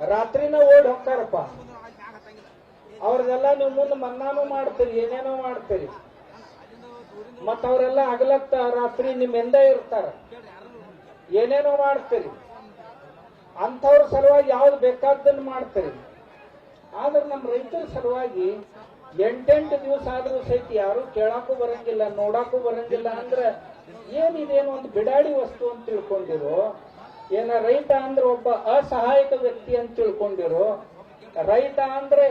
ರಾತ್ರಿನ ಓಡ್ ಹೋಗ್ತಾರಪ್ಪ. ಅವ್ರದೆಲ್ಲ ನೀವು ಮುಂದೆ ಮನ್ನಾನು ಮಾಡ್ತೀರಿ, ಏನೇನೋ ಮಾಡ್ತೀರಿ. ಮತ್ತ ಅವರೆಲ್ಲ ಹಗಲತ್ತ ರಾತ್ರಿ ನಿಮ್ಮಿಂದ ಇರ್ತಾರ. ಏನೇನೋ ಮಾಡ್ತೀರಿ. ಅಂಥವ್ರ ಸಲುವಾಗಿ ಯಾವ್ದು ಬೇಕಾದ್ದನ್ನು ಮಾಡ್ತೀರಿ. ಆದ್ರೆ ನಮ್ಮ ರೈತರ ಸಲುವಾಗಿ ಎಂಟೆಂಟು ದಿವಸ ಆದ್ರೂ ಸಹಿತ ಯಾರು ಕೇಳಕ್ಕೂ ಬರಂಗಿಲ್ಲ, ನೋಡಕ್ಕೂ ಬರಂಗಿಲ್ಲ ಅಂದ್ರೆ ಏನಿದೇನು ಒಂದು ಬಿಡಾಡಿ ವಸ್ತು ಅಂತ ತಿಳ್ಕೊಂಡಿರೋ ಏನ ರೈತ ಅಂದ್ರೆ ಒಬ್ಬ ಅಸಹಾಯಕ ವ್ಯಕ್ತಿ ಅಂತ ತಿಳ್ಕೊಂಡಿರು. ರೈತ ಅಂದ್ರೆ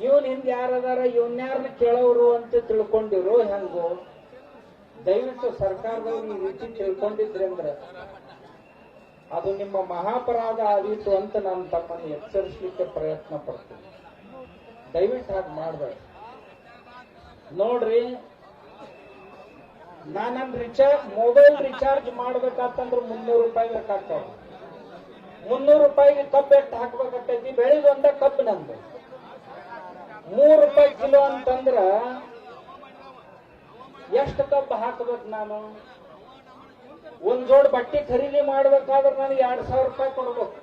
ಇವನ್ ಹಿಂದ್ ಯಾರದಾರ ಇವನ್ಯಾರನ್ನ ಕೇಳೋರು ಅಂತ ತಿಳ್ಕೊಂಡಿರೋ ಹೆಂಗು? ದಯವಿಟ್ಟು ಸರ್ಕಾರದವ್ರು ಈ ರೀತಿ ತಿಳ್ಕೊಂಡಿದ್ರಿ ಅಂದ್ರೆ. ಅದು ನಿಮ್ಮ ಮಹಾಪರಾಧ ಆದೀತು ಅಂತ ನಾನು ತಮ್ಮನ್ನು ಎಚ್ಚರಿಸಲಿಕ್ಕೆ ಪ್ರಯತ್ನ ಪಡ್ತೀನಿ. ದಯವಿಟ್ಟು ಹಾಗೆ ಮಾಡಬೇಡಿ. ನೋಡ್ರಿ ನಾನು ರಿಚಾರ್ಜ್ ಮೊಬೈಲ್ ರಿಚಾರ್ಜ್ ಮಾಡ್ಬೇಕಾತಂದ್ರೆ ಮುನ್ನೂರು ರೂಪಾಯಿ ಬೇಕಾಗ್ತಾವ ಮುನ್ನೂರು ರೂಪಾಯಿಗೆ ಕಬ್ಬು ಎಷ್ಟು ಹಾಕ್ಬೇಕಾಗ್ತೈತಿ ಬೆಳಿಗ್ಗೆ ಒಂದ ಕಬ್ಬು ನಂದು. ಮೂರು ರೂಪಾಯಿ ಕಿಲೋ ಅಂತಂದ್ರ ಎಷ್ಟು ಕಬ್ಬು ಹಾಕ್ಬೇಕು ನಾನು? ಒಂದ್ ಜೋಡ್ ಬಟ್ಟೆ ಖರೀದಿ ಮಾಡ್ಬೇಕಾದ್ರೆ ನನಗೆ ಎರಡ್ ಸಾವಿರ ರೂಪಾಯಿ ಕೊಡ್ಬೇಕು.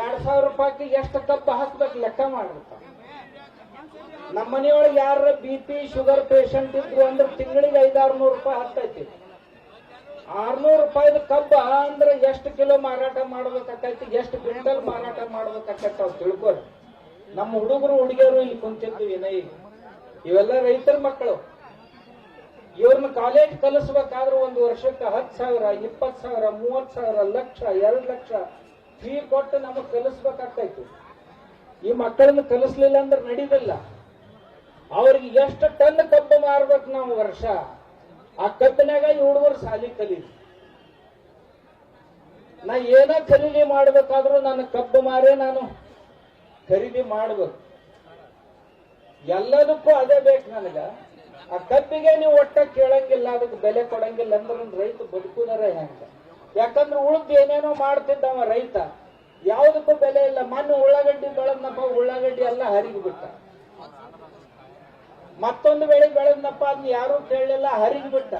ಎರಡ್ ಸಾವಿರ ರೂಪಾಯಿಗೆ ಎಷ್ಟು ಕಬ್ಬು ಹಾಕ್ಬೇಕು ಲೆಕ್ಕ ಮಾಡ್ಬೇಕು. ನಮ್ಮ ಮನೆಯೊಳಗೆ ಯಾರ ಬಿ ಪಿ, ಶುಗರ್ ಪೇಷಂಟ್ ಇದ್ರು ಅಂದ್ರೆ ತಿಂಗಳಿಗೆ ಐದಾರು ನೂರು ರೂಪಾಯಿ ಹತ್ತೈತಿ. ಆರ್ನೂರು ರೂಪಾಯಿದ ಕಬ್ಬ ಅಂದ್ರೆ ಎಷ್ಟು ಕಿಲೋ ಮಾರಾಟ ಮಾಡ್ಬೇಕಾಕೈತಿ ಎಷ್ಟು ಕ್ವಿಂಟಲ್ ಮಾರಾಟ ಮಾಡ್ಬೇಕಾಕೈತಿ ಅವ್ರು ತಿಳ್ಕೊರಿ. ನಮ್ಮ ಹುಡುಗರು, ಹುಡುಗಿಯರು ಇಲ್ಲಿ ಕುಂತಿದ್ದು ವಿನಯ್. ಇವೆಲ್ಲ ರೈತರ ಮಕ್ಕಳು. ಇವ್ರನ್ನ ಕಾಲೇಜ್ ಕಲಿಸ್ಬೇಕಾದ್ರೆ ಒಂದು ವರ್ಷಕ್ಕೆ ಹತ್ತು ಸಾವಿರ, ಇಪ್ಪತ್ತು ಸಾವಿರ, ಮೂವತ್ತು ಸಾವಿರ, ಲಕ್ಷ, ಎರಡು ಲಕ್ಷ ಫೀ ಕೊಟ್ಟು ನಮಗೆ ಕಲಿಸ್ಬೇಕಾಗ್ತೈತಿ ಈ ಮಕ್ಕಳನ್ನ ಕಲಿಸ್ಲಿಲ್ಲ ಅಂದ್ರೆ ನಡೀದಿಲ್ಲ. ಅವ್ರಿಗೆ ಎಷ್ಟು ಟನ್ ಕಬ್ಬು ಮಾರ್ಬೇಕು ನಾವು ವರ್ಷ? ಆ ಕಬ್ಬಿನಾಗ ಈ ಹುಡುಗರು ಸಾಲಿ ಕಲಿ. ನಾ ಏನ ಖರೀದಿ ಮಾಡ್ಬೇಕಾದ್ರೂ ನನ್ನ ಕಬ್ಬು ಮಾರೇ ನಾನು ಖರೀದಿ ಮಾಡ್ಬೇಕು. ಎಲ್ಲದಕ್ಕೂ ಅದೇ ಬೇಕು ನನಗ. ಆ ಕಬ್ಬಿಗೆ ನೀವು ಒಟ್ಟ ಕೇಳಂಗಿಲ್ಲ, ಅದಕ್ಕೆ ಬೆಲೆ ಕೊಡಂಗಿಲ್ಲ ಅಂದ್ರೆ ರೈತ ಬದುಕುದಾರ ಹೆಂಗ? ಯಾಕಂದ್ರೆ ಉಳ್ದು ಏನೇನೋ ಮಾಡ್ತಿದ್ದವ ರೈತ. ಯಾವುದಕ್ಕೂ ಬೆಲೆ ಇಲ್ಲ. ಮಣ್ಣು ಉಳ್ಳಾಗಡ್ಡಿ ಬೆಳೆದ್ನಪ್ಪ, ಉಳ್ಳಾಗಡ್ಡಿ ಎಲ್ಲ ಹರಿಗಿ ಬಿಟ್ಟ ಮತ್ತೊಂದು ವೇಳೆ ಬೆಳೆದ್ನಪ್ಪ ಅದನ್ನ ಯಾರು ಕೇಳಲಿಲ್ಲ, ಹರಿದ್ ಬಿಟ್ಟ.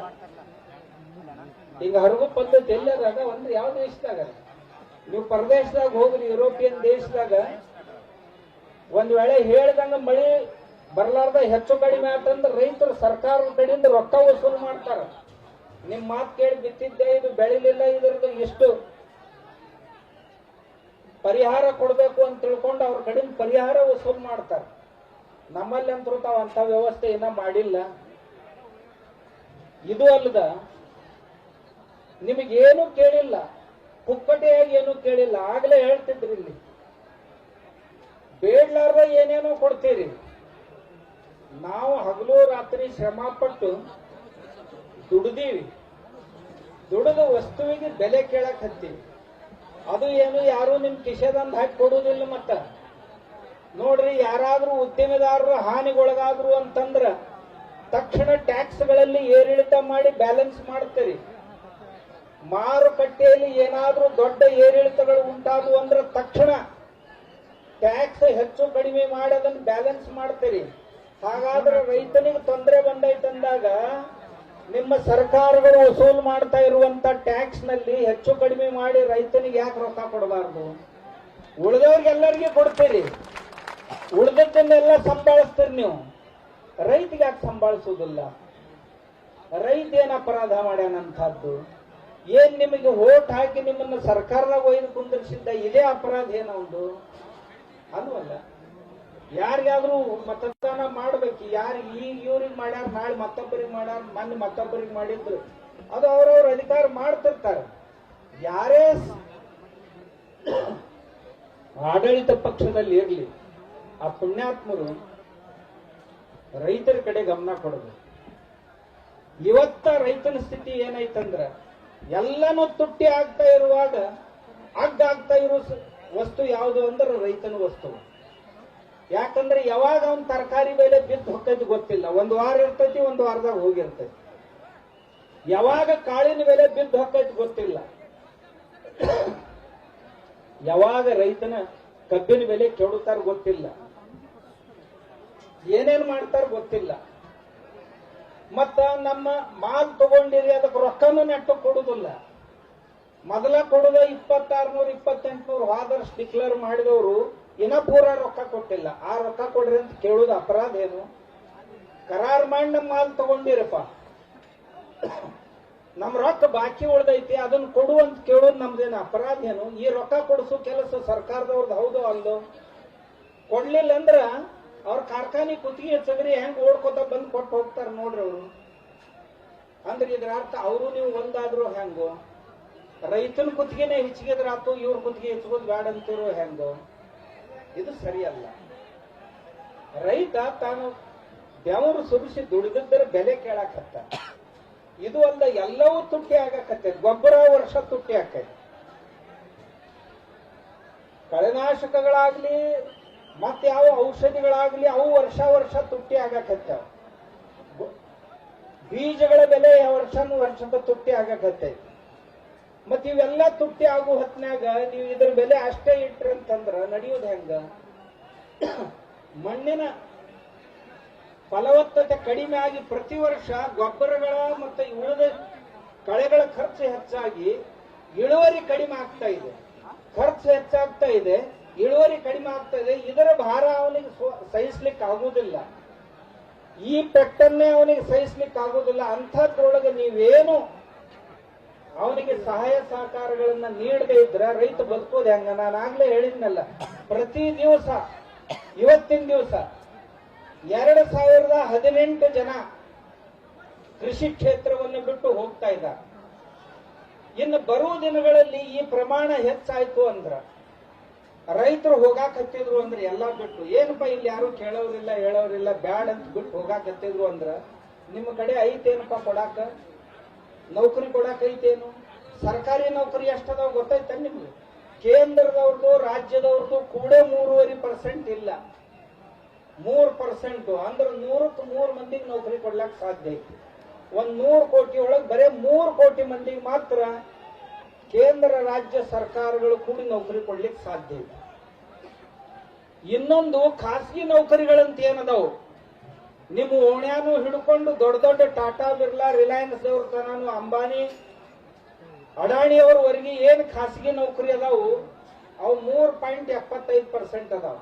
ಈಗ ಹರಗು ಪದ್ಧತಿ ಎಲ್ಲದಾಗ ಒಂದು ಯಾವ ದೇಶದಾಗ? ನೀವು ಪರದೇಶದಾಗ ಹೋಗ್ರಿ, ಯುರೋಪಿಯನ್ ದೇಶದಾಗ. ಒಂದ್ ವೇಳೆ ಹೇಳ್ದಂಗ ಮಳಿ ಬರ್ಲಾರ್ದ ಹೆಚ್ಚು ಕಡಿಮೆ ಆತಂದ್ರ ರೈತರು ಸರ್ಕಾರದ ಕಡೆಯಿಂದ ರೊಕ್ಕ ವಸೂಲು ಮಾಡ್ತಾರ. ನಿಮ್ ಮಾತು ಕೇಳಿ ಬಿತ್ತಿದ್ದೆ, ಇದು ಬೆಳಿಲಿಲ್ಲ, ಇದ್ರದ್ದು ಎಷ್ಟು ಪರಿಹಾರ ಕೊಡಬೇಕು ಅಂತ ತಿಳ್ಕೊಂಡು ಅವ್ರ ಕಡೆಯಿಂದ ಪರಿಹಾರ ವಸೂಲು ಮಾಡ್ತಾರೆ. ನಮ್ಮಲ್ಲಿ ಅಂತರೂ ತಾವು ಅಂತ ವ್ಯವಸ್ಥೆ ಏನ ಮಾಡಿಲ್ಲ. ಇದು ಅಲ್ಲದ, ನಿಮಗೇನು ಕೇಳಿಲ್ಲ. ಕುಕ್ಕಟೆಯಾಗಿ ಏನು ಕೇಳಿಲ್ಲ. ಆಗ್ಲೇ ಹೇಳ್ತಿದ್ರಿ ಇಲ್ಲಿ. ಬೇಡ್ಲಾರ್ದ ಏನೇನೋ ಕೊಡ್ತೀರಿ. ನಾವು ಹಗಲು ರಾತ್ರಿ ಶ್ರಮ ಪಟ್ಟು ದುಡ್ದೀವಿ. ದುಡಿದ ವಸ್ತುವಿಗೆ ಬೆಲೆ ಕೇಳಕ್ ಹತ್ತೀವಿ. ಅದು ಏನು ಯಾರು ನಿಮ್ ಕಿಶೆದಂದ್ ಹಾಕಿ ಕೊಡುವುದಿಲ್ಲ ಮತ್ತ. ನೋಡ್ರಿ, ಯಾರಾದ್ರೂ ಉದ್ಯಮಿದಾರರು ಹಾನಿಗೊಳಗಾದ್ರು ಅಂತಂದ್ರ ತಕ್ಷಣ ಟ್ಯಾಕ್ಸ್ಗಳಲ್ಲಿ ಏರಿಳಿತ ಮಾಡಿ ಬ್ಯಾಲೆನ್ಸ್ ಮಾಡ್ತೀರಿ. ಮಾರುಕಟ್ಟೆಯಲ್ಲಿ ಏನಾದ್ರೂ ದೊಡ್ಡ ಏರಿಳಿತಗಳು ಉಂಟಾದವು ಅಂದ್ರೆ ತಕ್ಷಣ ಟ್ಯಾಕ್ಸ್ ಹೆಚ್ಚು ಕಡಿಮೆ ಮಾಡಿ ಅದನ್ನ ಬ್ಯಾಲೆನ್ಸ್ ಮಾಡ್ತೀರಿ. ಹಾಗಾದ್ರೆ ರೈತನಿಗೆ ತೊಂದರೆ ಬಂದೈತಂದಾಗ ನಿಮ್ಮ ಸರ್ಕಾರಗಳು ವಸೂಲು ಮಾಡ್ತಾ ಇರುವಂತ ಟ್ಯಾಕ್ಸ್ನಲ್ಲಿ ಹೆಚ್ಚು ಕಡಿಮೆ ಮಾಡಿ ರೈತನಿಗೆ ಯಾಕೆ ರೊಕ್ಕ ಕೊಡಬಾರ್ದು? ಉಳಿದವ್ರಿಗೆಲ್ಲರಿಗೆ ಕೊಡ್ತೀರಿ. ಉಳಿದದ್ದನ್ನೆಲ್ಲ ಸಂಭಾಳಿಸ್ತೀರಿ ನೀವು. ರೈತಿಗೆ ಯಾಕೆ ಸಂಭಾಳಿಸುವುದಿಲ್ಲ? ರೈತ ಏನ್ ಅಪರಾಧ ಮಾಡ್ಯಾನಂತಹದ್ದು ಏನ್ ನಿಮಗೆ ಓಟ್ ಹಾಕಿ ನಿಮ್ಮನ್ನ ಸರ್ಕಾರದಾಗ ಒಯ್ದು ಕುಂದಿರಿಸಿದ್ದ ಇದೇ ಅಪರಾಧ ಏನೊಂದು ಅಲ್ವಲ್ಲ ಯಾರಿಗಾದ್ರೂ ಮತದಾನ ಮಾಡ್ಬೇಕು. ಯಾರು ಈಗ ಇವ್ರಿಗೆ ಮಾಡ್ಯಾರ, ನಾಳೆ ಮತ್ತೊಬ್ಬರಿಗೆ ಮಾಡ್ಯಾರ, ಮೊನ್ನೆ ಮತ್ತೊಬ್ಬರಿಗೆ ಮಾಡಿದ್ರು. ಅದು ಅವ್ರವ್ರ ಅಧಿಕಾರ ಮಾಡ್ತಿರ್ತಾರೆ. ಯಾರೇ ಆಡಳಿತ ಪಕ್ಷದಲ್ಲಿ ಇರಲಿ ಆ ಪುಣ್ಯಾತ್ಮರು ರೈತರ ಕಡೆ ಗಮನ ಕೊಡಬೇಕು ಇವತ್ತ ರೈತನ ಸ್ಥಿತಿ ಏನಾಯ್ತಂದ್ರೆ, ಎಲ್ಲನೂ ತುಟ್ಟಿ ಆಗ್ತಾ ಇರುವಾಗ ಅಗ್ಗ ಆಗ್ತಾ ಇರೋ ವಸ್ತು ಯಾವುದು ಅಂದ್ರೆ ರೈತನ ವಸ್ತು. ಯಾಕಂದ್ರೆ ಯಾವಾಗ ಅವ್ನ ತರಕಾರಿ ಬೆಲೆ ಬಿದ್ದು ಹೊಕ್ಕೈತಿ ಗೊತ್ತಿಲ್ಲ. ಒಂದು ವಾರ ಇರ್ತೈತಿ, ಒಂದು ವಾರದಾಗ ಹೋಗಿರ್ತೈತಿ. ಯಾವಾಗ ಕಾಳಿನ ಬೆಲೆ ಬಿದ್ದು ಹೊಕ್ಕೈತಿ ಗೊತ್ತಿಲ್ಲ. ಯಾವಾಗ ರೈತನ ಕಬ್ಬಿನ ಬೆಲೆ ಕೆಡುತ್ತಾರ ಗೊತ್ತಿಲ್ಲ. ಏನೇನ್ ಮಾಡ್ತಾರ ಗೊತ್ತಿಲ್ಲ. ಮತ್ತ ನಮ್ಮ ಮಾಲ್ ತಗೊಂಡಿರಿ, ಅದಕ್ಕೆ ರೊಕ್ಕನೂ ನೆಟ್ಟು ಕೊಡುದಿಲ್ಲ. ಮೊದಲ ಕೊಡದ ಇಪ್ಪತ್ತಾರ್ನೂರ, ಇಪ್ಪತ್ತೆಂಟುನೂರು ಆದರ್ಶ್ ಡಿಕ್ಲೇರ್ ಮಾಡಿದವರು ಇನ್ನ ಪೂರ ರೊಕ್ಕ ಕೊಟ್ಟಿಲ್ಲ. ಆ ರೊಕ್ಕ ಕೊಡ್ರಿ ಅಂತ ಕೇಳುದು ಅಪರಾಧ ಏನು? ಕರಾರ್ ಮಾಡಿ ನಮ್ಮ ಮಾಲ್ ತಗೊಂಡಿರಪ್ಪ. ನಮ್ ರೊಕ್ಕ ಬಾಕಿ ಉಳ್ದೈತಿ, ಅದನ್ನ ಕೊಡು ಅಂತ ಕೇಳೋದು ನಮ್ದೇನು ಅಪರಾಧ ಏನು? ಈ ರೊಕ್ಕ ಕೊಡಿಸೋ ಕೆಲಸ ಸರ್ಕಾರದವ್ರದ್ದು ಹೌದು ಅಲ್ದು? ಕೊಡ್ಲಿಲ್ಲ ಅಂದ್ರ ಅವ್ರ ಕಾರ್ಖಾನೆ ಕುತ್ತಿಗೆ ಸಗರಿ ಹೆಂಗ್ ಓಡ್ಕೋತ ಬಂದು ಕೊಟ್ಟು ಹೋಗ್ತಾರ ನೋಡ್ರಿ ಅವರು. ಅಂದ್ರೆ ಇದ್ರ ಅರ್ಥ ಅವರು ನೀವು ಒಂದಾದ್ರು ಹೆಂಗೋ, ರೈತನ ಕುತ್ತಿಗೆನೆ ಹೆಚ್ಚಿಗೆದ್ರಾತು ಇವ್ರ ಕುತ್ತಿಗೆ ಹೆಚ್ಚಗೋದು ಬೇಡ ಅಂತಿರೋ ಹೆಂಗೋ. ಇದು ಸರಿಯಲ್ಲ. ರೈತ ತಾನು ಬೆವರು ಸುರಿಸಿ ದುಡಿದಿದ್ದರ ಬೆಲೆ ಕೇಳಾಕತ್ತ. ಇದು ಅಲ್ಲ, ಎಲ್ಲವೂ ತುಟ್ಟಿ ಆಗಾಕತ್ತೈತಿ ಗೊಬ್ಬರ ವರ್ಷ ತುಟ್ಟಿ ಆಕೈತಿ. ಕಳೆನಾಶಕಗಳಾಗ್ಲಿ ಮತ್ತೆ ಯಾವ ಔಷಧಿಗಳಾಗ್ಲಿ ಅವು ವರ್ಷ ವರ್ಷ ತುಟ್ಟಿ ಆಗಕತ್ತಾವ. ಬೀಜಗಳ ಬೆಲೆ ವರ್ಷನೂ ವರ್ಷದ ತುಟ್ಟಿ ಆಗಕತ್ತೈತಿ. ಮತ್ತ ಇವೆಲ್ಲ ತುಟ್ಟಿ ಆಗೋ ಹೊತ್ನ್ಯಾಗ ನೀವು ಇದ್ರ ಬೆಲೆ ಅಷ್ಟೇ ಇಟ್ರಿ ಅಂತಂದ್ರ ನಡೆಯೋದು ಹೆಂಗ? ಮಣ್ಣಿನ ಫಲವತ್ತತೆ ಕಡಿಮೆ ಆಗಿ ಪ್ರತಿ ವರ್ಷ ಗೊಬ್ಬರಗಳ ಮತ್ತು ಉಳಿದ ಕಳೆಗಳ ಖರ್ಚು ಹೆಚ್ಚಾಗಿ ಇಳುವರಿ ಕಡಿಮೆ ಆಗ್ತಾ ಇದೆ. ಖರ್ಚು ಹೆಚ್ಚಾಗ್ತಾ ಇದೆ. ಇಳುವರಿ ಕಡಿಮೆ ಆಗ್ತಾ ಇದೆ ಇದರ ಭಾರ ಅವನಿಗೆ ಸಹಿಸ್ಲಿಕ್ಕೆ ಆಗುವುದಿಲ್ಲ ಈ ಪೆಟ್ಟನ್ನೇ ಅವನಿಗೆ ಸಹಿಸ್ಲಿಕ್ಕೆ ಆಗುವುದಿಲ್ಲ ಅಂಥದ್ರೊಳಗೆ ನೀವೇನು ಅವನಿಗೆ ಸಹಾಯ ಸಹಕಾರಗಳನ್ನ ನೀಡದೇ ಇದ್ರೆ ರೈತ ಬದುಕೋದು ಹೆಂಗ? ನಾನು ಆಗ್ಲೇ ಹೇಳಿದ್ನಲ್ಲ, ಪ್ರತಿ ದಿವಸ, ಇವತ್ತಿನ ದಿವಸ ಎರಡು ಸಾವಿರದ ಹದಿನೆಂಟು ಜನ ಕೃಷಿ ಕ್ಷೇತ್ರವನ್ನು ಬಿಟ್ಟು ಹೋಗ್ತಾ ಇದ್ದಾರೆ. ಇನ್ನು ಬರುವ ದಿನಗಳಲ್ಲಿ ಈ ಪ್ರಮಾಣ ಹೆಚ್ಚಾಯ್ತು ಅಂದ್ರ ರೈತರು ಹೋಗಾಕತ್ತಿದ್ರು ಅಂದ್ರೆ ಎಲ್ಲಾ ಬಿಟ್ಟು. ಏನಪ್ಪ ಇಲ್ಲಿ ಯಾರು ಕೇಳೋರಿಲ್ಲ, ಹೇಳೋರಿಲ್ಲ, ಬ್ಯಾಡ್ ಅಂತ ಬಿಟ್ಟು ಹೋಗಾಕತ್ತಿದ್ರು ಅಂದ್ರ ನಿಮ್ಮ ಕಡೆ ಐತೇನಪ್ಪ ಕೊಡಾಕ? ನೌಕರಿ ಕೊಡಾಕ ಐತೇನು? ಸರ್ಕಾರಿ ನೌಕರಿ ಎಷ್ಟದಾವ ಗೊತ್ತಾಯ್ತ ನಿಮ್ಗೆ? ಕೇಂದ್ರದವ್ರದ್ದು ರಾಜ್ಯದವ್ರದ್ದು ಕೂಡ ಮೂರುವರೆ ಪರ್ಸೆಂಟ್ ಇಲ್ಲ. ಮೂರ್ ಪರ್ಸೆಂಟ್ ಅಂದ್ರೆ ನೂರಕ್ಕೆ ಮೂರ್ ಮಂದಿಗೆ ನೌಕರಿ ಕೊಡ್ಲಾಕ್ ಸಾಧ್ಯ ಐತಿ. ಒಂದ್ ನೂರು ಕೋಟಿ ಒಳಗೆ ಬರೇ ಮೂರ್ ಕೋಟಿ ಮಂದಿಗೆ ಮಾತ್ರ ಕೇಂದ್ರ ರಾಜ್ಯ ಸರ್ಕಾರಗಳು ಕೂಡ ನೌಕರಿ ಕೊಡ್ಲಿಕ್ಕೆ ಸಾಧ್ಯ ಇಲ್ಲ. ಇನ್ನೊಂದು ಖಾಸಗಿ ನೌಕರಿಗಳಂತ ಏನದಾವು? ನಿಮ್ಮ ಓಣ್ಯಾನು ಹಿಡ್ಕೊಂಡು ದೊಡ್ಡ ದೊಡ್ಡ ಟಾಟಾ, ಬಿರ್ಲಾ, ರಿಲಯನ್ಸ್ ಅವ್ರ ತನಾನು ಅಂಬಾನಿ ಅಡಾಣಿಯವರವರೆಗೆ ಏನ್ ಖಾಸಗಿ ನೌಕರಿ ಅದಾವು? ಅವು ಮೂರ್ ಪಾಯಿಂಟ್ ಎಪ್ಪತ್ತೈದು ಪರ್ಸೆಂಟ್ ಅದಾವ.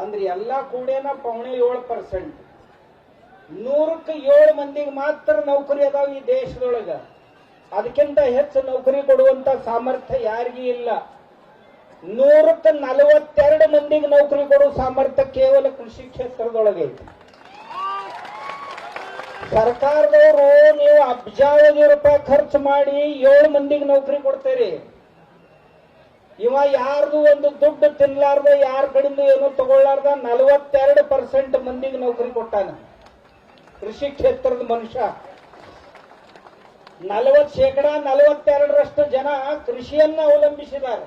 ಅಂದ್ರೆ ಎಲ್ಲಾ ಕೂಡೇನ ಪೌಣೆ ಏಳು ಪರ್ಸೆಂಟ್. ನೂರಕ್ಕೆ ಏಳು ಮಂದಿಗೆ ಮಾತ್ರ ನೌಕರಿ ಅದಾವ ಈ ದೇಶದೊಳಗ. ಅದಕ್ಕಿಂತ ಹೆಚ್ಚು ನೌಕರಿ ಕೊಡುವಂತ ಸಾಮರ್ಥ್ಯ ಯಾರಿಗೂ ಇಲ್ಲ. ನೂರಕ್ಕೆ ನಲವತ್ತೆರಡು ಮಂದಿಗೆ ನೌಕರಿ ಕೊಡುವ ಸಾಮರ್ಥ್ಯ ಕೇವಲ ಕೃಷಿ ಕ್ಷೇತ್ರದೊಳಗೆ ಐತಿ. ಸರ್ಕಾರದವರು ನೀವು ಅಬ್ಜಾವಧಿ ರೂಪಾಯಿ ಖರ್ಚು ಮಾಡಿ ಏಳು ಮಂದಿಗೆ ನೌಕರಿ ಕೊಡ್ತೀರಿ. ಇವ ಯಾರ್ದು ಒಂದು ದುಡ್ಡು ತಿನ್ಲಾರ್ದ, ಯಾರ ಕಡೆಯಿಂದ ಏನು ತಗೊಳ್ಳಾರ್ದ, ನಲವತ್ತೆರಡು ಪರ್ಸೆಂಟ್ ಮಂದಿಗೆ ನೌಕರಿ ಕೊಟ್ಟಾನ. ಕೃಷಿ ಕ್ಷೇತ್ರದ ಮನುಷ್ಯ. ನಲವತ್ ಶೇಕಡ ನಲವತ್ತೆರಡರಷ್ಟು ಜನ ಕೃಷಿಯನ್ನ ಅವಲಂಬಿಸಿದ್ದಾರೆ.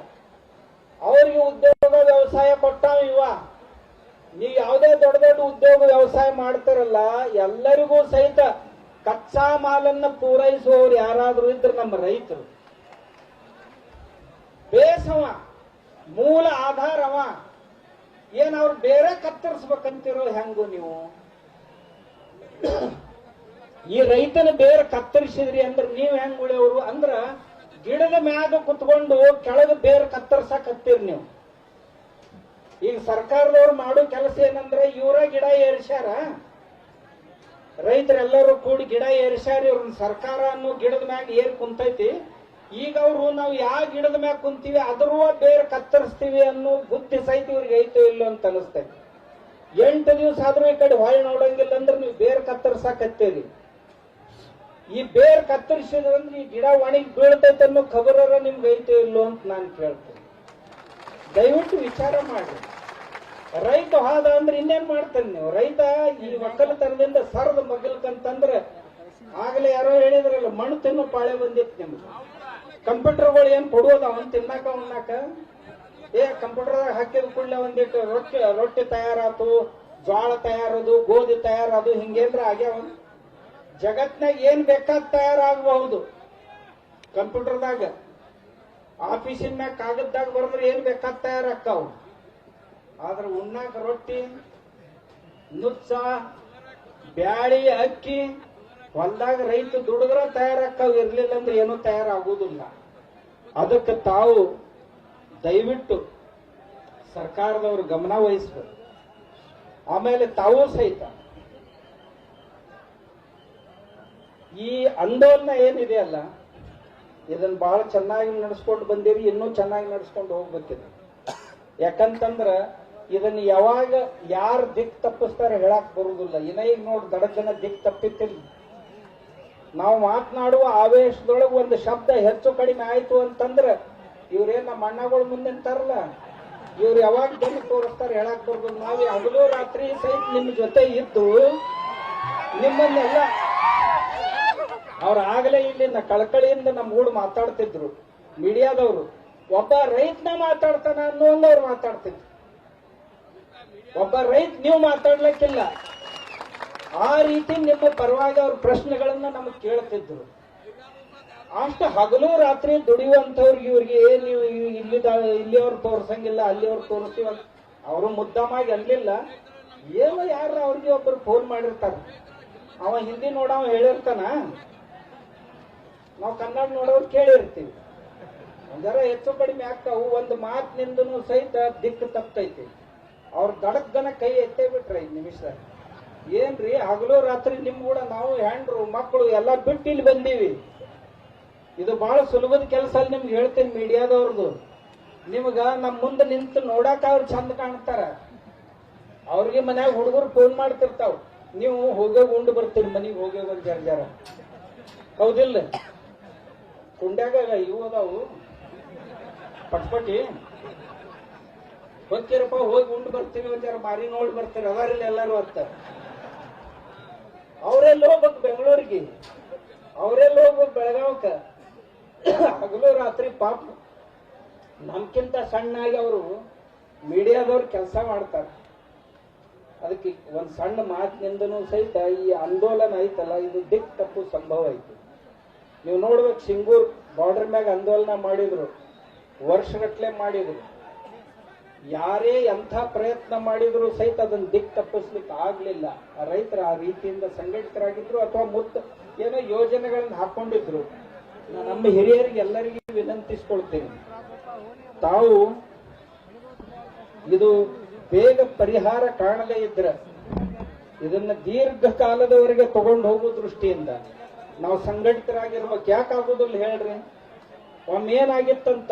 ಅವರಿಗೆ ಉದ್ಯೋಗ ವ್ಯವಸಾಯ ಕೊಟ್ಟಾವ ಇವ. ನೀವು ಯಾವುದೇ ದೊಡ್ಡ ದೊಡ್ಡ ಉದ್ಯೋಗ ವ್ಯವಸಾಯ ಮಾಡ್ತಾರಲ್ಲ, ಎಲ್ಲರಿಗೂ ಸಹಿತ ಕಚ್ಚಾ ಮಾಲನ್ನ ಪೂರೈಸುವವರು ಯಾರಾದರೂ ಇದ್ರೆ ನಮ್ಮ ರೈತರು. ಬೇಸವ, ಮೂಲ ಆಧಾರವ. ಏನ್ ಅವ್ರು ಬೇರೆ ಕತ್ತರಿಸ್ಬೇಕಂತಿರೋ ಹೆಂಗು ನೀವು? ಈ ರೈತನ ಬೇರೆ ಕತ್ತರಿಸಿದ್ರಿ ಅಂದ್ರೆ ನೀವ್ ಹೆಂಗ್ ಉಳಿಯವರು? ಅಂದ್ರ ಗಿಡದ ಮ್ಯಾಗ ಕುತ್ಕೊಂಡು ಕೆಳಗೆ ಬೇರೆ ಕತ್ತರ್ಸಕ್ ಹತ್ತೀರಿ ನೀವು. ಈಗ ಸರ್ಕಾರದವ್ರು ಮಾಡೋ ಕೆಲಸ ಏನಂದ್ರೆ ಇವರ ಗಿಡ ಏರಿಸ್ಯಾರ. ರೈತರೆಲ್ಲರೂ ಕೂಡಿ ಗಿಡ ಏರಿಸ್ಯಾರ, ಇವ್ರನ್ನ ಸರ್ಕಾರ ಅನ್ನೋ ಗಿಡದ ಮ್ಯಾಗ ಏರಿ ಕುಂತೈತಿ. ಈಗ ಅವರು ನಾವು ಯಾವ ಗಿಡದ ಮ್ಯಾಗ ಕುಂತೀವಿ, ಅದರೂ ಬೇರೆ ಕತ್ತರಿಸ್ತೀವಿ ಅನ್ನೋ ಬುದ್ಧಿ ಸಹಿತ ಇವ್ರಿಗೆ ಐತೋ ಇಲ್ಲೋ ಅಂತ ಅನಿಸ್ತೈತಿ. ಎಂಟು ದಿವಸ ಆದ್ರೂ ಈ ಕಡೆ ಹೊಳೆ ನೋಡಂಗಿಲ್ಲ ಅಂದ್ರೆ ನೀವು ಬೇರೆ ಕತ್ತರ್ಸಾಕತ್ತೀರಿ. ಈ ಬೇರ್ ಕತ್ತರಿಸಿದ್ರಂದ್ರೆ ಈ ಗಿಡ ಒಣಗಿ ಬೀಳ್ತೈತೆ ಅನ್ನೋ ಖಬರ ನಿಮ್ಗೆ ಐತೆ ಇಲ್ಲೋ ಅಂತ ನಾನು ಕೇಳ್ತೀನಿ. ದಯವಿಟ್ಟು ವಿಚಾರ ಮಾಡಿ ರೈತ ಹಾದ ಅಂದ್ರೆ ಇನ್ನೇನ್ ಮಾಡ್ತಾನೆ ನೀವು? ರೈತ ಈ ಒಕ್ಕಲತನದಿಂದ ಸರದ ಮಗಲ್ಕಂತಂದ್ರೆ ಆಗಲೇ ಯಾರೋ ಹೇಳಿದ್ರಲ್ಲ, ಮಣ್ಣು ತಿನ್ನೋ ಪಾಳೆ ಬಂದಿತ್ತು ನಿಮ್ಗೆ. ಕಂಪ್ಯೂಟರ್ಗಳು ಏನ್ ಕೊಡುವುದ ಅವನ್ ತಿನ್ನಾಕ ಉಣ್ಣಾಕ? ಏ ಕಂಪ್ಯೂಟರ್ ಹಾಕಿದ ಕೂಡಲೇ ಒಂದಿಟ್ಟು ರೊಟ್ಟಿ ರೊಟ್ಟಿ ತಯಾರಾತು ಜೋಳ ತಯಾರದು, ಗೋಧಿ ತಯಾರದು ಹಿಂಗೇನ್ರ ಆಗ್ಯಾವ? ಜಗತ್ನಾಗ ಏನ್ ಬೇಕಾದ ತಯಾರಾಗಬಹುದು? ಕಂಪ್ಯೂಟರ್ದಾಗ, ಆಫೀಸಿನ ಮ್ಯಾಗ ಕಾಗದ್ದಾಗ ಬರೆದ್ರೆ ಏನ್ ಬೇಕಾದ ತಯಾರಾಗ್ತಾವ? ಆದ್ರೆ ಉಣ್ಣಾಕ ರೊಟ್ಟಿ ನುತ್ಸ ಬ್ಯಾಳಿ, ಅಕ್ಕಿ, ಹೊಲ್ದಾಗ ರೈತ ದುಡಿದ್ರ ತಯಾರಾಗ್ತಾವ. ಇರ್ಲಿಲ್ಲ ಅಂದ್ರೆ ಏನೂ ತಯಾರಾಗುವುದಿಲ್ಲ ಅದಕ್ಕೆ ತಾವು ದಯವಿಟ್ಟು ಸರ್ಕಾರದವರು ಗಮನ ವಹಿಸ್ಬೇಕು. ಆಮೇಲೆ ತಾವು ಸಹಿತ ಈ ಆಂದೋಲನ ಏನಿದೆ ಅಲ್ಲ, ಇದನ್ನ ಬಹಳ ಚೆನ್ನಾಗಿ ನಡೆಸ್ಕೊಂಡು ಬಂದೇವಿ, ಇನ್ನೂ ಚೆನ್ನಾಗಿ ನಡೆಸ್ಕೊಂಡು ಹೋಗ್ಬೇಕಿದೆ ಯಾಕಂತಂದ್ರ ಇದನ್ನ ಯಾವಾಗ ಯಾರು ದಿಕ್ ತಪ್ಪಿಸ್ತಾರೆ ಹೇಳಕ್ ಬರುವುದಿಲ್ಲ ಇನ್ನ ಈಗ ನೋಡಿ ದಡಜನ ದಿಕ್ ತಪ್ಪಿತ್ತಿಲ್ಲ. ನಾವು ಮಾತನಾಡುವ ಆವೇಶದೊಳಗೆ ಒಂದು ಶಬ್ದ ಹೆಚ್ಚು ಕಡಿಮೆ ಆಯ್ತು ಅಂತಂದ್ರ ಇವ್ರೇನ್ ನಮ್ಮ ಅಣ್ಣಗಳು ಮುಂದೆ ನಿಂತಾರಲ್ಲ ಇವ್ರು ಯಾವಾಗ ಬೆನ್ನು ತೋರಿಸ್ತಾರೆ ಹೇಳಕ್ ಬರುದಿಲ್ಲ. ನಾವು ಹಗಲು ರಾತ್ರಿ ಸಹಿತ ನಿಮ್ಮ ಜೊತೆ ಇದ್ದು ನಿಮ್ಮನ್ನೆಲ್ಲ ಅವ್ರು ಆಗಲೇ ಇಲ್ಲಿನ ಕಳಕಳಿಯಿಂದ ನಮ್ಮ ಊರು ಮಾತಾಡ್ತಿದ್ರು. ಮೀಡಿಯಾದವರು. ಒಬ್ಬ ರೈತನ ಮಾತಾಡ್ತಾನ ಅನ್ನೋಂಗ್ ಅವ್ರು ಮಾತಾಡ್ತಿದ್ರು. ಒಬ್ಬ ರೈತ ನೀವು ಮಾತಾಡ್ಲಿಕ್ಕಿಲ್ಲ. ಆ ರೀತಿ ನಿಮ್ಮ ಪರವಾಗಿ ಅವ್ರ ಪ್ರಶ್ನೆಗಳನ್ನ ನಮಗೆ ಕೇಳ್ತಿದ್ರು. ಅಷ್ಟು ಹಗಲು ರಾತ್ರಿ ದುಡಿಯುವಂಥವ್ರಿಗೆ ಇವ್ರಿಗೆ ನೀವು ಇಲ್ಲಿ ಇಲ್ಲಿಯವ್ರು ತೋರ್ಸಂಗಿಲ್ಲ, ಅಲ್ಲಿಯವ್ರು ತೋರಿಸ್ತೀವ ಅವರು ಮುದ್ದಾಮಾಗಿ ಅನ್ಲಿಲ್ಲ. ಏನೋ ಯಾರು ಅವ್ರಿಗೆ ಒಬ್ಬರು ಫೋನ್ ಮಾಡಿರ್ತಾರ. ಅವ ಹಿಂದಿ ನೋಡವ ಹೇಳಿರ್ತಾನ. ನಾವು ಕನ್ನಡ ನೋಡೋರು ಕೇಳಿರ್ತೀವಿ. ಒಂದರ ಹೆಚ್ಚು ಕಡಿಮೆ ಆಗ್ತಾವು, ಒಂದು ಮಾತಿನಿಂದನೂ ಸಹಿತ ದಿಕ್ಕು ತಪ್ತೈತಿ. ಅವ್ರ ದಡಕ್ಕನ ಕೈ ಎತ್ತೇ ಬಿಟ್ರೆ ಐದು ನಿಮಿಷ. ಏನ್ರಿ, ಹಗಲು ರಾತ್ರಿ ನಿಮ್ ಕೂಡ ನಾವು ಹೆಂಡ್ರು ಮಕ್ಕಳು ಎಲ್ಲ ಬಿಟ್ಟು ಇಲ್ಲಿ ಬಂದೀವಿ. ಇದು ಬಹಳ ಸುಲಭದ ಕೆಲಸ ಅಲ್ಲಿ ನಿಮ್ಗೆ ಹೇಳ್ತೀನಿ ಮೀಡಿಯಾದವ್ರದ್ದು ನಿಮ್ಗ ನಮ್ಮ ಮುಂದೆ ನಿಂತು ನೋಡಾಕ ಅವ್ರು ಚಂದ ಕಾಣ್ತಾರ. ಅವ್ರಿಗೆ ಮನ್ಯಾಗ ಹುಡುಗರು ಫೋನ್ ಮಾಡ್ತಿರ್ತಾವ. ನೀವು ಹೋಗೇ ಉಂಡು ಬರ್ತೀರಿ ಮನೆಗೆ ಹೋಗೇ ಜರ್ಜಾರ. ಜರ ಜರ ಹೌದಿಲ್ಲ? ಕುಂಡ್ಯಾಗ ಇವು ಅದಾವು ಪಟ್ಪಟಿ ಹೋಗ್ತೀರಪ್ಪ ಹೋಗಿ ಉಂಡು ಬರ್ತೀವಿ ಅಂತಾರೆ ಮಾರಿ ನೋಡಿ ಬರ್ತಾರೆ, ಅದಾರಿಲ್ಲ ಎಲ್ಲರೂ ಅಂತ. ಅವರೆಲ್ಲ ಹೋಗ್ಬೇಕು ಬೆಂಗಳೂರಿಗೆ. ಅವರೆಲ್ಲ ಹೋಗ್ಬೇಕು ಬೆಳಗಾವಕ್ಕ ಹಗಲು ರಾತ್ರಿ ಪಾಪ ನಮ್ಕಿಂತ ಸಣ್ಣಾಗಿ ಅವರು ಮೀಡಿಯಾದವ್ರು ಕೆಲಸ ಮಾಡ್ತಾರೆ. ಅದಕ್ಕೆ ಒಂದು ಸಣ್ಣ ಮಾತಿನಿಂದನೂ ಸಹಿತ ಈ ಆಂದೋಲನ ಐತಲ್ಲ ಇದು ದಿಕ್ ತಪ್ಪು ಸಂಭವ ಐತಿ ನೀವು ನೋಡ್ಬೇಕು, ಸಿಂಗೂರ್ ಬಾರ್ಡರ್ ಮ್ಯಾಗ ಆಂದೋಲನ ಮಾಡಿದ್ರು, ವರ್ಷಗಟ್ಲೆ ಮಾಡಿದ್ರು. ಯಾರೇ ಎಂಥ ಪ್ರಯತ್ನ ಮಾಡಿದ್ರು ಸಹಿತ ಅದನ್ನ ದಿಕ್ ತಪ್ಪಿಸ್ಲಿಕ್ಕೆ ಆಗ್ಲಿಲ್ಲ. ರೈತರು ಆ ರೀತಿಯಿಂದ ಸಂಘಟಿತರಾಗಿದ್ರು ಅಥವಾ ಮುತ್ತ ಏನೋ ಯೋಜನೆಗಳನ್ನ ಹಾಕೊಂಡಿದ್ರು. ನಮ್ಮ ಹಿರಿಯರಿಗೆ ಎಲ್ಲರಿಗೂ ವಿನಂತಿಸ್ಕೊಳ್ತೇನೆ. ತಾವು ಇದು ಬೇಗ ಪರಿಹಾರ ಕಾಣದೇ ಇದ್ರೆ ಇದನ್ನ ದೀರ್ಘಕಾಲದವರೆಗೆ ತಗೊಂಡು ಹೋಗೋ ದೃಷ್ಟಿಯಿಂದ ನಾವು ಸಂಘಟಿತರಾಗಿರ್ಬೇಕು. ಯಾಕೆ ಆಗೋದಿಲ್ಲ ಹೇಳ್ರಿ? ಒಮ್ಮೆ ಏನಾಗಿತ್ತಂತ